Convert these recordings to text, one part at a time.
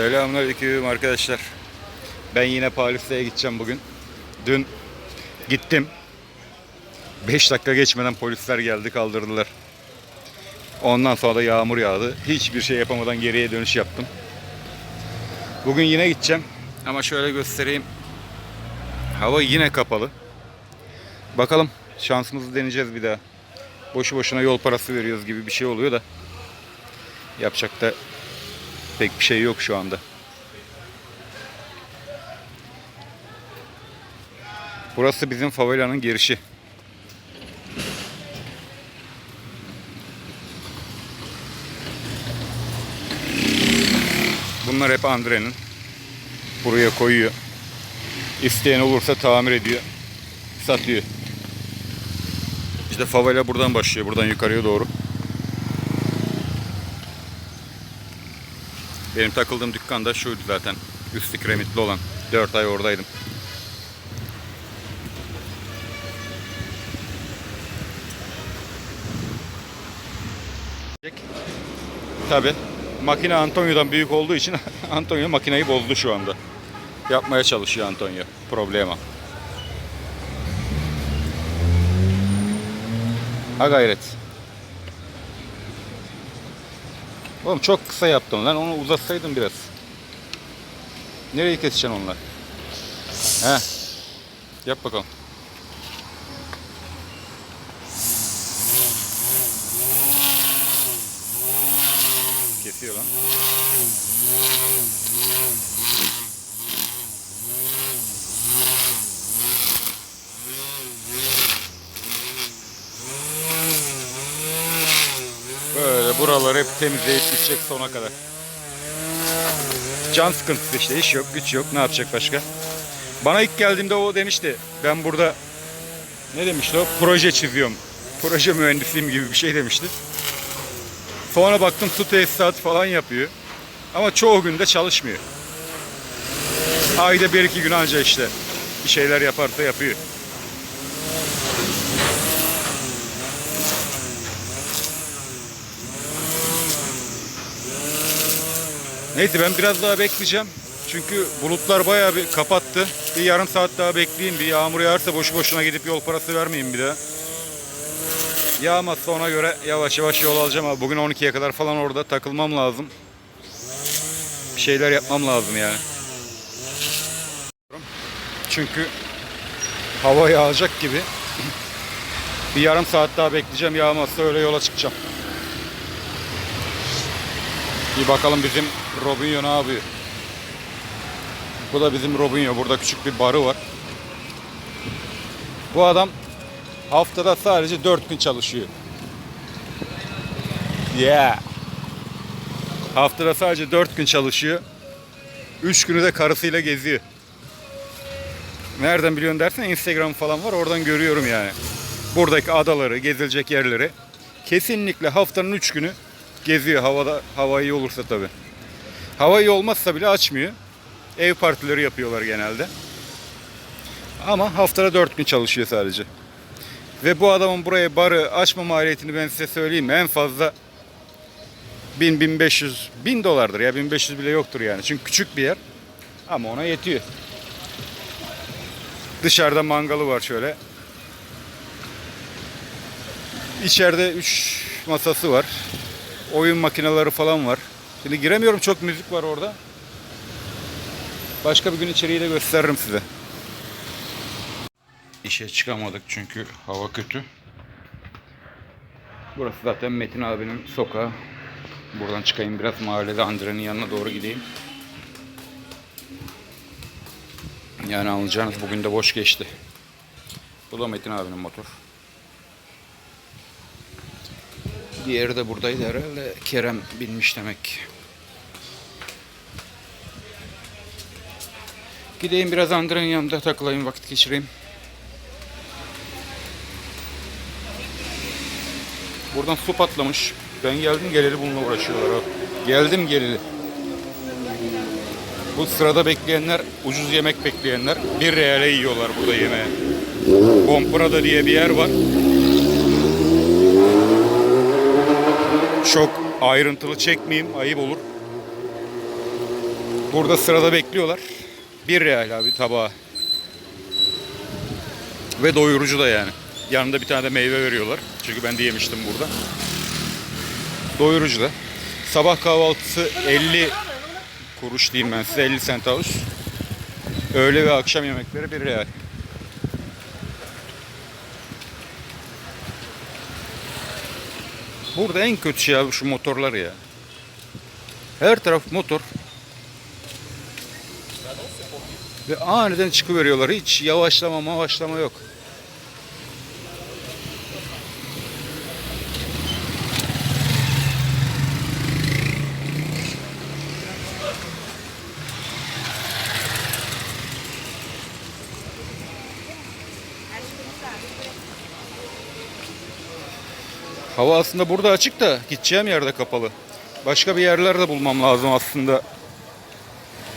Selamünaleyküm arkadaşlar. Ben yine Paris'e gideceğim bugün. Dün gittim. 5 dakika geçmeden polisler geldi kaldırdılar. Ondan sonra da yağmur yağdı. Hiçbir şey yapamadan geriye dönüş yaptım. Bugün yine gideceğim. Ama şöyle göstereyim. Hava yine kapalı. Bakalım şansımızı deneyeceğiz bir daha. Boşu boşuna yol parası veriyoruz gibi bir şey oluyor da. Yapacak da pek bir şey yok şu anda. Burası bizim favelanın girişi. Bunlar hep Andre'nin. Buraya koyuyor. İsteyen olursa tamir ediyor. Satıyor. İşte favela buradan başlıyor. Buradan yukarıya doğru. Benim takıldığım dükkan da şuydu zaten. Üstü kiremitli olan. 4 ay oradaydım. Tabi makine Antonio'dan büyük olduğu için Antonio makineyi bozdu şu anda. Yapmaya çalışıyor Antonio. Problema. Ha gayret. Oğlum çok kısa yaptın lan. Onu uzatsaydın biraz. Nereye keseceksin onlar? He. Yap bakalım. Kesiyor lan. Böyle buraları hep temizleyip gidecek sona kadar. Can sıkıntısı işte iş yok güç yok ne yapacak başka. Bana ilk geldiğimde o demişti ben burada ne demişti o proje çiziyorum. Proje mühendisiyim gibi bir şey demişti. Sonra baktım su tesisatı falan yapıyor. Ama çoğu günde çalışmıyor. Ayda bir iki gün anca işte bir şeyler yaparsa yapıyor. Neyse ben biraz daha bekleyeceğim. Çünkü bulutlar bayağı bir kapattı. Bir yarım saat daha bekleyeyim. Bir yağmur yağarsa boşu boşuna gidip yol parası vermeyeyim bir daha. Yağmazsa ona göre yavaş yavaş yol alacağım ama bugün 12'ye kadar falan orada takılmam lazım. Bir şeyler yapmam lazım yani. Çünkü hava yağacak gibi. Bir yarım saat daha bekleyeceğim. Yağmazsa öyle yola çıkacağım. Bir bakalım bizim Robinho ne yapıyor. Bu da bizim Robinho. Burada küçük bir barı var. Bu adam haftada sadece 4 gün çalışıyor. Yeah. Haftada sadece 4 gün çalışıyor. 3 günü de karısıyla geziyor. Nereden biliyorsun dersen Instagram falan var oradan görüyorum yani. Buradaki adaları, gezilecek yerleri kesinlikle haftanın 3 günü geziyor havada hava iyi olursa tabi. Hava iyi olmazsa bile açmıyor. Ev partileri yapıyorlar genelde. Ama haftada 4 gün çalışıyor sadece. Ve bu adamın buraya barı açma maliyetini ben size söyleyeyim? En fazla 1000 1500 1000 dolardır ya 1500 bile yoktur yani. Çünkü küçük bir yer. Ama ona yetiyor. Dışarıda mangalı var şöyle. İçeride 3 masası var. Oyun makineleri falan var. Şimdi giremiyorum çok müzik var orada. Başka bir gün içeriği de gösteririm size. İşe çıkamadık çünkü hava kötü. Burası zaten Metin abinin sokağı. Buradan çıkayım biraz mahallede Andre'nin yanına doğru gideyim. Yani anlayacağınız bugün de boş geçti. Bu da Metin abinin motor. Diğeri de buradaydı herhalde. Kerem binmiş demek. Gideyim biraz Andre'nin yanında takılayım vakit geçireyim. Buradan su patlamış. Ben geldim geleli bununla uğraşıyorlar. Geldim geleli. Bu sırada bekleyenler, ucuz yemek bekleyenler bir reale yiyorlar burada yemeği. Comprada diye bir yer var. Çok ayrıntılı çekmeyeyim, ayıp olur. Burada sırada bekliyorlar. Bir real abi tabağa. Ve doyurucu da yani. Yanında bir tane de meyve veriyorlar. Çünkü ben de yemiştim burada. Doyurucu da. Sabah kahvaltısı 50 kuruş diyeyim ben size 50 centaus. Öğle ve akşam yemekleri 1 real. Burada en kötü şey abi şu motorlar ya. Her taraf motor. Ve aniden çıkıveriyorlar. Hiç yavaşlama mavaşlama yok. Hava aslında burada açık da gideceğim yerde kapalı. Başka bir yerlerde bulmam lazım aslında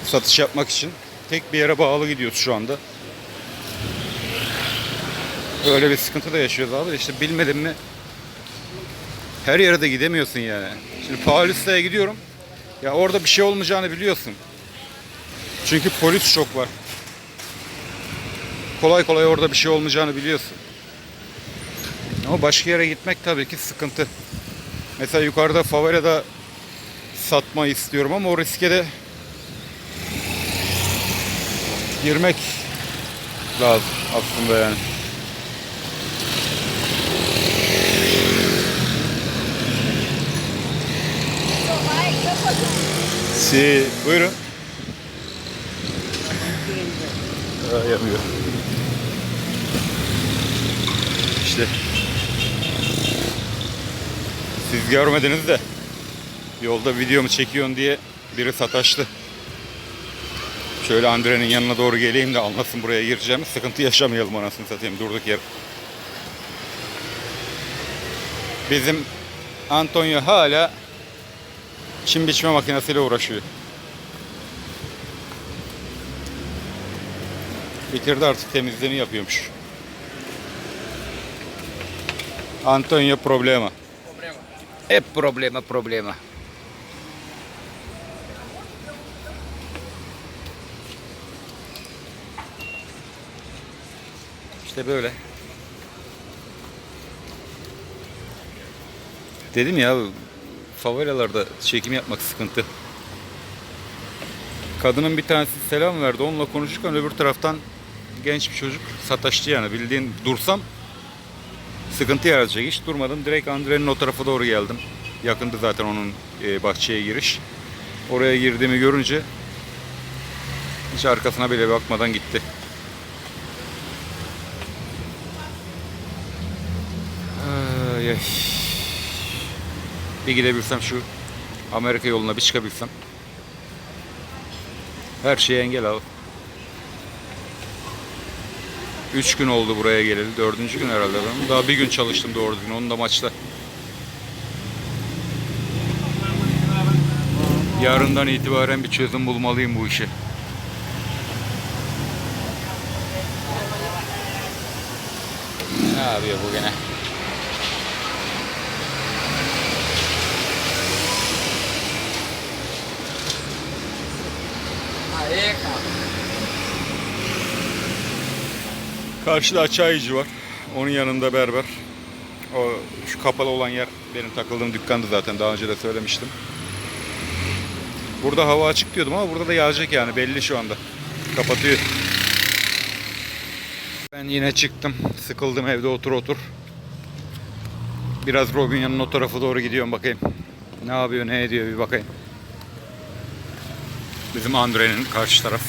satış yapmak için. Tek bir yere bağlı gidiyoruz şu anda. Öyle bir sıkıntı da yaşıyoruz abi. İşte bilmedim mi her yere de gidemiyorsun yani. Şimdi Paulista'ya gidiyorum. Ya orada bir şey olmayacağını biliyorsun. Çünkü polis çok var. Kolay kolay orada bir şey olmayacağını biliyorsun. Ama başka yere gitmek tabii ki sıkıntı. Mesela yukarıda favelada satma istiyorum ama o riske de girmek lazım aslında yani. Si, buyurun. Aa, yanıyor. İşte. Siz görmediniz de yolda videomu çekiyorsun diye biri sataştı. Şöyle Andre'nin yanına doğru geleyim de anlasın buraya gireceğim. Sıkıntı yaşamayalım anasını satayım durduk yer. Bizim Antonio hala çim biçme makinesiyle uğraşıyor. Bitirdi artık temizliğini yapıyormuş. Antonio problema. Hep problema problema. İşte böyle. Dedim ya favelalarda çekim yapmak sıkıntı. Kadının bir tanesi selam verdi. Onunla konuşurken öbür taraftan genç bir çocuk sataştı yani. Bildiğin dursam sıkıntı yaratacak. Hiç durmadım. Direkt Andre'nin o tarafa doğru geldim. Yakındı zaten onun e, bahçeye giriş. Oraya girdiğimi görünce hiç arkasına bile bakmadan gitti. Ay, ay. Bir gidebilsem şu Amerika yoluna bir çıkabilsem. Her şeye engel al. Üç gün oldu buraya geleli. Dördüncü gün herhalde ben. Daha bir gün çalıştım doğru düzgün. Onun da maçta. Yarından itibaren bir çözüm bulmalıyım bu işe. Ne yapıyor bu gene? Karşıda açayıcı var. Onun yanında berber. O şu kapalı olan yer benim takıldığım dükkandı zaten daha önce de söylemiştim. Burada hava açık diyordum ama burada da yağacak yani belli şu anda. Kapatıyor. Ben yine çıktım. Sıkıldım evde otur otur. Biraz Robinho'nun o tarafa doğru gidiyorum bakayım. Ne yapıyor ne ediyor bir bakayım. Bizim Andre'nin karşı taraf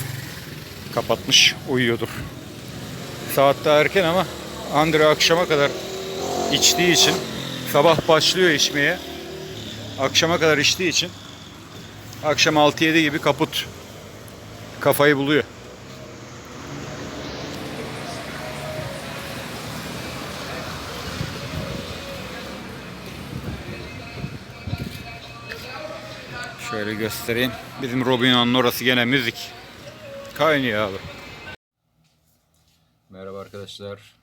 kapatmış uyuyordur. Saat daha erken ama Andre akşama kadar içtiği için sabah başlıyor içmeye. Akşama kadar içtiği için akşam 6-7 gibi kaput kafayı buluyor. Şöyle göstereyim. Bizim Robinho'nun orası gene müzik. Kaynıyor abi. Merhaba arkadaşlar.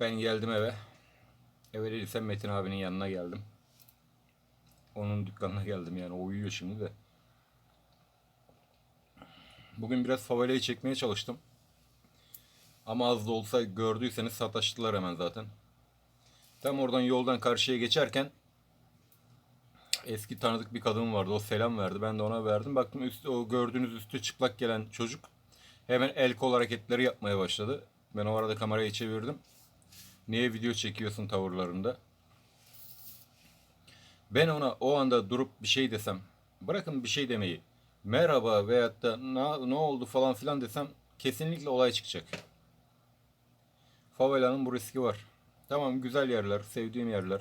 Ben geldim eve. Eve değilsem Metin abinin yanına geldim. Onun dükkanına geldim yani. O uyuyor şimdi de. Bugün biraz favelayı çekmeye çalıştım. Ama az da olsa gördüyseniz sataştılar hemen zaten. Tam oradan yoldan karşıya geçerken eski tanıdık bir kadın vardı. O selam verdi. Ben de ona verdim. Baktım üstü, o gördüğünüz üstü çıplak gelen çocuk hemen el kol hareketleri yapmaya başladı. Ben o arada kamerayı çevirdim. Niye video çekiyorsun tavırlarında? Ben ona o anda durup bir şey desem, bırakın bir şey demeyi, merhaba veyahut da ne, ne oldu falan filan desem kesinlikle olay çıkacak. Favela'nın bu riski var. Tamam güzel yerler, sevdiğim yerler.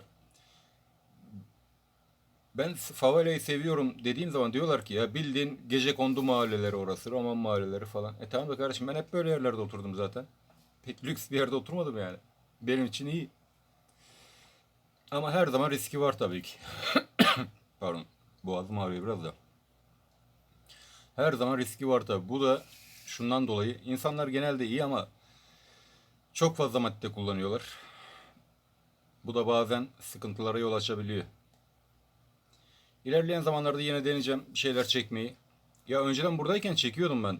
Ben favelayı seviyorum dediğim zaman diyorlar ki ya bildiğin gece kondu mahalleleri orası, roman mahalleleri falan. E tamam da kardeşim ben hep böyle yerlerde oturdum zaten. Pek lüks bir yerde oturmadım yani. Benim için iyi. Ama her zaman riski var tabii ki. Pardon. Boğazım ağrıyor biraz da. Her zaman riski var tabii. Bu da şundan dolayı insanlar genelde iyi ama çok fazla madde kullanıyorlar. Bu da bazen sıkıntılara yol açabiliyor. İlerleyen zamanlarda yine deneyeceğim bir şeyler çekmeyi. Ya önceden buradayken çekiyordum ben.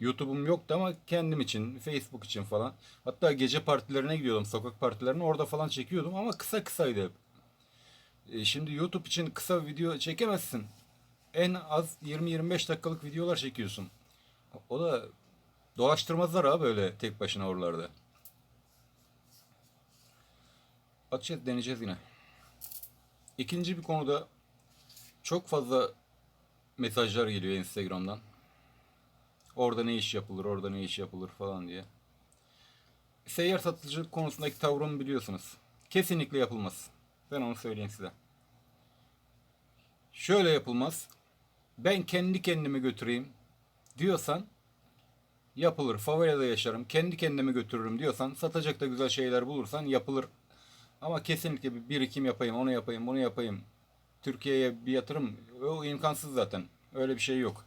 YouTube'um yoktu ama kendim için, Facebook için falan. Hatta gece partilerine gidiyordum, sokak partilerine. Orada falan çekiyordum ama kısa kısaydı hep. E, şimdi YouTube için kısa video çekemezsin. En az 20-25 dakikalık videolar çekiyorsun. O da dolaştırmazlar ha böyle tek başına oralarda. Açacağız, deneyeceğiz yine. İkinci bir konuda çok fazla mesajlar geliyor Instagram'dan. Orada ne iş yapılır, orada ne iş yapılır falan diye. Seyyar satıcılık konusundaki tavrımı biliyorsunuz. Kesinlikle yapılmaz. Ben onu söyleyeyim size. Şöyle yapılmaz. Ben kendi kendimi götüreyim diyorsan yapılır. Favelada yaşarım. Kendi kendimi götürürüm diyorsan satacak da güzel şeyler bulursan yapılır. Ama kesinlikle bir birikim yapayım, onu yapayım, bunu yapayım. Türkiye'ye bir yatırım o imkansız zaten. Öyle bir şey yok.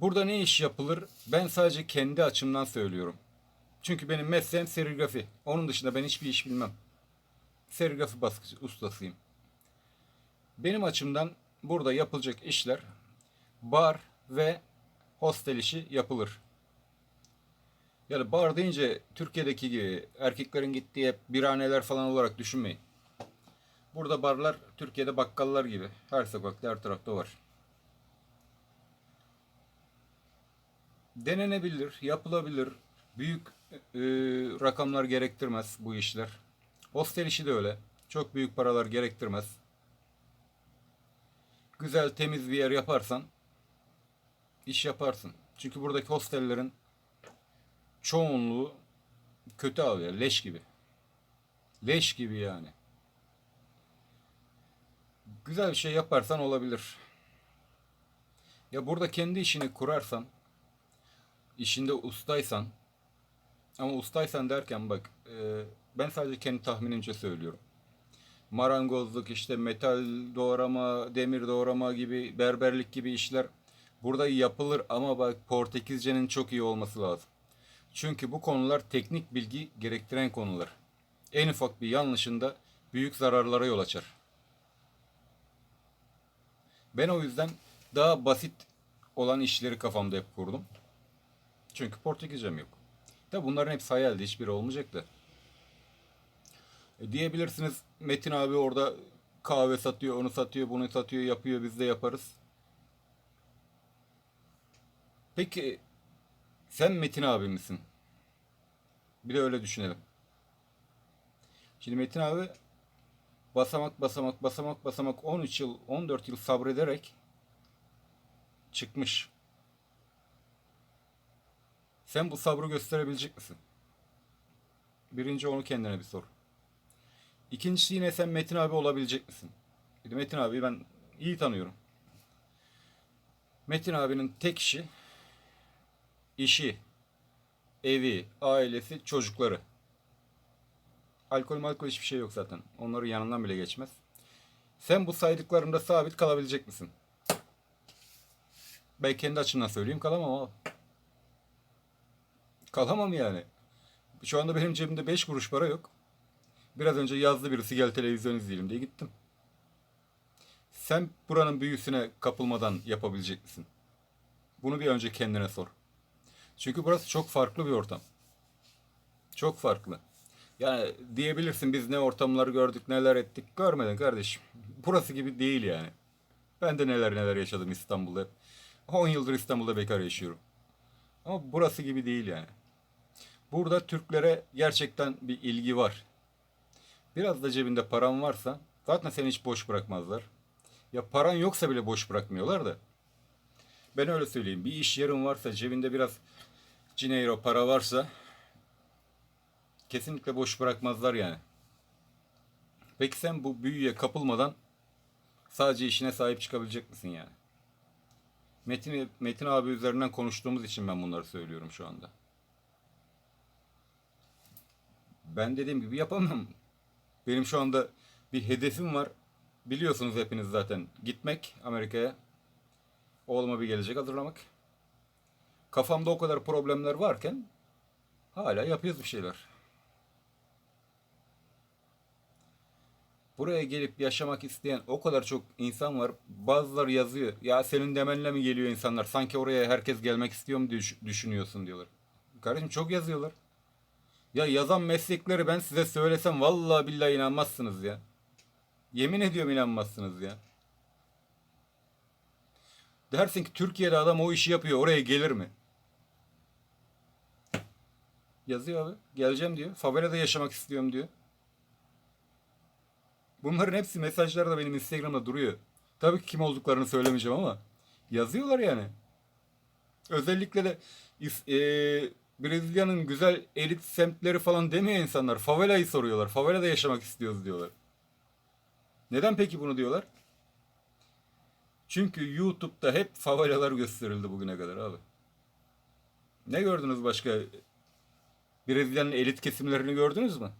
Burada ne iş yapılır? Ben sadece kendi açımdan söylüyorum. Çünkü benim mesleğim serigrafi. Onun dışında ben hiçbir iş bilmem. Serigrafi baskıcı ustasıyım. Benim açımdan burada yapılacak işler bar ve hostel işi yapılır. Yani bar deyince Türkiye'deki gibi erkeklerin gittiği hep birhaneler falan olarak düşünmeyin. Burada barlar Türkiye'de bakkallar gibi. Her sokakta her tarafta var. Denenebilir, yapılabilir. Büyük e, rakamlar gerektirmez bu işler. Hostel işi de öyle. Çok büyük paralar gerektirmez. Güzel, temiz bir yer yaparsan iş yaparsın. Çünkü buradaki hostellerin çoğunluğu kötü abi ya, leş gibi. Leş gibi yani. Güzel bir şey yaparsan olabilir. Ya burada kendi işini kurarsan, işinde ustaysan, ama ustaysan derken bak, e, ben sadece kendi tahminimce söylüyorum. Marangozluk, işte metal doğrama, demir doğrama gibi, berberlik gibi işler burada yapılır ama bak Portekizcenin çok iyi olması lazım. Çünkü bu konular teknik bilgi gerektiren konular. En ufak bir yanlışında büyük zararlara yol açar. Ben o yüzden daha basit olan işleri kafamda hep kurdum. Çünkü Portekizcem yok. Tabi bunların hepsi hayaldi. Hiçbiri olmayacak da. E diyebilirsiniz Metin abi orada kahve satıyor, onu satıyor, bunu satıyor, yapıyor, biz de yaparız. Peki sen Metin abi misin? Bir de öyle düşünelim. Şimdi Metin abi basamak basamak basamak basamak 13 yıl 14 yıl sabrederek çıkmış. Sen bu sabrı gösterebilecek misin? Birinci onu kendine bir sor. İkincisi yine sen Metin abi olabilecek misin? Metin abi ben iyi tanıyorum. Metin abinin tek işi işi, evi, ailesi, çocukları. Alkol malkol hiçbir şey yok zaten. Onların yanından bile geçmez. Sen bu saydıklarında sabit kalabilecek misin? Ben kendi açımdan söyleyeyim kalamam ama. Kalamam yani. Şu anda benim cebimde 5 kuruş para yok. Biraz önce yazdı birisi gel televizyon izleyelim diye gittim. Sen buranın büyüsüne kapılmadan yapabilecek misin? Bunu bir önce kendine sor. Çünkü burası çok farklı bir ortam. Çok farklı. Yani diyebilirsin biz ne ortamları gördük, neler ettik. Görmedin kardeşim. Burası gibi değil yani. Ben de neler neler yaşadım İstanbul'da. 10 yıldır İstanbul'da bekar yaşıyorum. Ama burası gibi değil yani. Burada Türklere gerçekten bir ilgi var. Biraz da cebinde paran varsa zaten seni hiç boş bırakmazlar. Ya paran yoksa bile boş bırakmıyorlar da. Ben öyle söyleyeyim. Bir iş yerin varsa, cebinde biraz cineiro para varsa kesinlikle boş bırakmazlar yani. Peki sen bu büyüye kapılmadan sadece işine sahip çıkabilecek misin yani? Metin, Metin abi üzerinden konuştuğumuz için ben bunları söylüyorum şu anda. Ben dediğim gibi yapamam. Benim şu anda bir hedefim var. Biliyorsunuz hepiniz zaten. Gitmek Amerika'ya. Oğluma bir gelecek hazırlamak. Kafamda o kadar problemler varken hala yapıyoruz bir şeyler. Buraya gelip yaşamak isteyen o kadar çok insan var. Bazıları yazıyor. Ya senin demenle mi geliyor insanlar? Sanki oraya herkes gelmek istiyor mu düş- düşünüyorsun diyorlar. Kardeşim çok yazıyorlar. Ya yazan meslekleri ben size söylesem vallahi billahi inanmazsınız ya. Yemin ediyorum inanmazsınız ya. Dersin ki Türkiye'de adam o işi yapıyor oraya gelir mi? Yazıyor abi. Geleceğim diyor. Favelada yaşamak istiyorum diyor. Bunların hepsi mesajlarda benim Instagram'da duruyor. Tabii ki kim olduklarını söylemeyeceğim ama yazıyorlar yani. Özellikle de eee, Brezilya'nın güzel elit semtleri falan demiyor insanlar. Favelayı soruyorlar. Favelada yaşamak istiyoruz diyorlar. Neden peki bunu diyorlar? Çünkü YouTube'da hep favelalar gösterildi bugüne kadar abi. Ne gördünüz başka? Brezilya'nın elit kesimlerini gördünüz mü?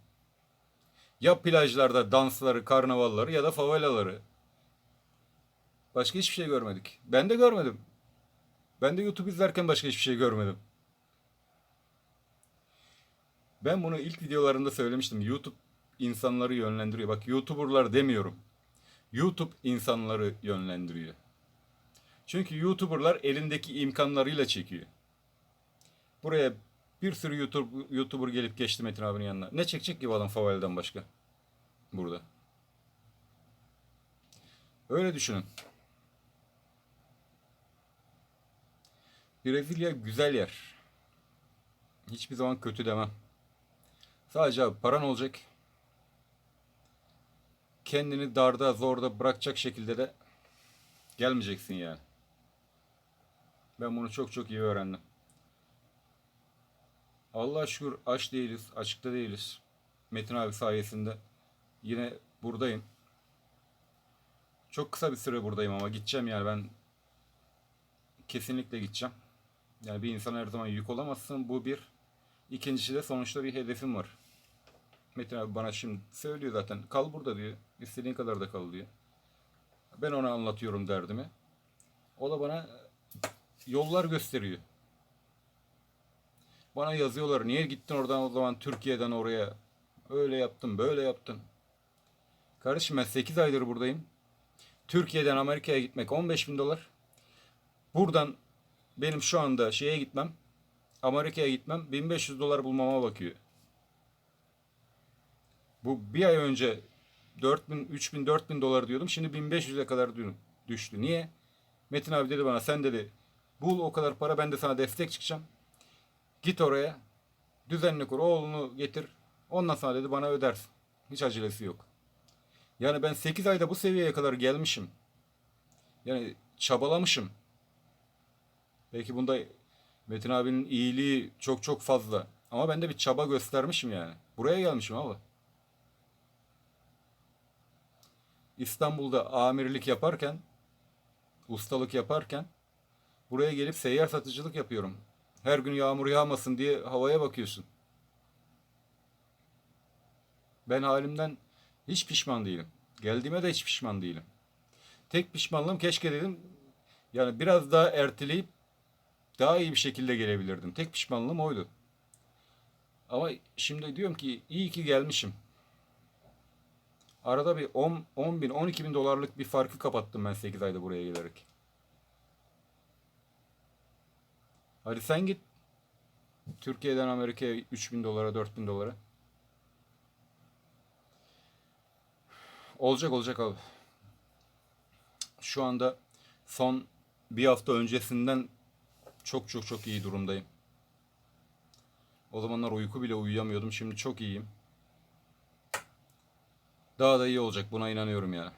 Ya plajlarda dansları, karnavalları ya da favelaları. Başka hiçbir şey görmedik. Ben de görmedim. Ben de YouTube izlerken başka hiçbir şey görmedim. Ben bunu ilk videolarında söylemiştim. YouTube insanları yönlendiriyor. Bak YouTuber'lar demiyorum. YouTube insanları yönlendiriyor. Çünkü YouTuber'lar elindeki imkanlarıyla çekiyor. Buraya bir sürü YouTube, YouTuber gelip geçti Metin abinin yanına. Ne çekecek ki bu adam faveleden başka? Burada. Öyle düşünün. Brezilya güzel yer. Hiçbir zaman kötü demem. Sadece abi paran olacak. Kendini darda zorda bırakacak şekilde de gelmeyeceksin yani. Ben bunu çok çok iyi öğrendim. Allah şükür aç değiliz, açıkta değiliz. Metin abi sayesinde yine buradayım. Çok kısa bir süre buradayım ama gideceğim yani ben kesinlikle gideceğim. Yani bir insan her zaman yük olamazsın. Bu bir. İkincisi de sonuçta bir hedefim var. Metin abi bana şimdi söylüyor zaten. Kal burada diyor. İstediğin kadar da kal diyor. Ben ona anlatıyorum derdimi. O da bana yollar gösteriyor. Bana yazıyorlar. Niye gittin oradan o zaman Türkiye'den oraya? Öyle yaptın, böyle yaptın. Kardeşim ben 8 aydır buradayım. Türkiye'den Amerika'ya gitmek 15 bin dolar. Buradan benim şu anda şeye gitmem, Amerika'ya gitmem 1500 dolar bulmama bakıyor. Bu bir ay önce 4000, 3000, 4000 dolar diyordum. Şimdi 1500'e kadar dü- düştü. Niye? Metin abi dedi bana sen dedi bul o kadar para ben de sana destek çıkacağım. Git oraya. Düzenli kur. Oğlunu getir. Ondan sonra dedi bana ödersin. Hiç acelesi yok. Yani ben 8 ayda bu seviyeye kadar gelmişim. Yani çabalamışım. Belki bunda Metin abinin iyiliği çok çok fazla. Ama ben de bir çaba göstermişim yani. Buraya gelmişim abi. İstanbul'da amirlik yaparken, ustalık yaparken buraya gelip seyyar satıcılık yapıyorum. Her gün yağmur yağmasın diye havaya bakıyorsun. Ben halimden hiç pişman değilim. Geldiğime de hiç pişman değilim. Tek pişmanlığım keşke dedim yani biraz daha erteleyip daha iyi bir şekilde gelebilirdim. Tek pişmanlığım oydu. Ama şimdi diyorum ki iyi ki gelmişim. Arada bir 10, 10 bin, 12 bin dolarlık bir farkı kapattım ben 8 ayda buraya gelerek. Hadi sen git. Türkiye'den Amerika'ya 3000 dolara 4000 dolara. Olacak olacak abi. Şu anda son bir hafta öncesinden çok çok çok iyi durumdayım. O zamanlar uyku bile uyuyamıyordum. Şimdi çok iyiyim. Daha da iyi olacak buna inanıyorum yani.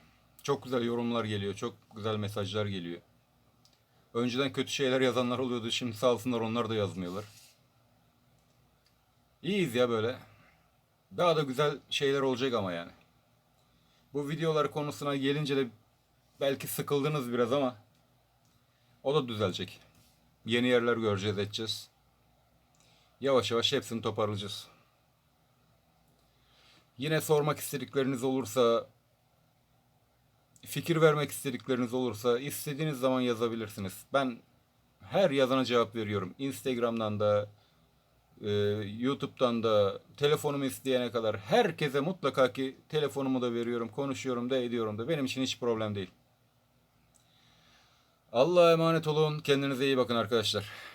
Çok güzel yorumlar geliyor. Çok güzel mesajlar geliyor. Önceden kötü şeyler yazanlar oluyordu. Şimdi sağ olsunlar onlar da yazmıyorlar. İyiyiz ya böyle. Daha da güzel şeyler olacak ama yani. Bu videolar konusuna gelince de belki sıkıldınız biraz ama o da düzelecek. Yeni yerler göreceğiz edeceğiz. Yavaş yavaş hepsini toparlayacağız. Yine sormak istedikleriniz olursa, fikir vermek istedikleriniz olursa istediğiniz zaman yazabilirsiniz. Ben her yazana cevap veriyorum. Instagram'dan da, e, YouTube'dan da, telefonumu isteyene kadar herkese mutlaka ki telefonumu da veriyorum, konuşuyorum da ediyorum da. Benim için hiç problem değil. Allah'a emanet olun. Kendinize iyi bakın arkadaşlar.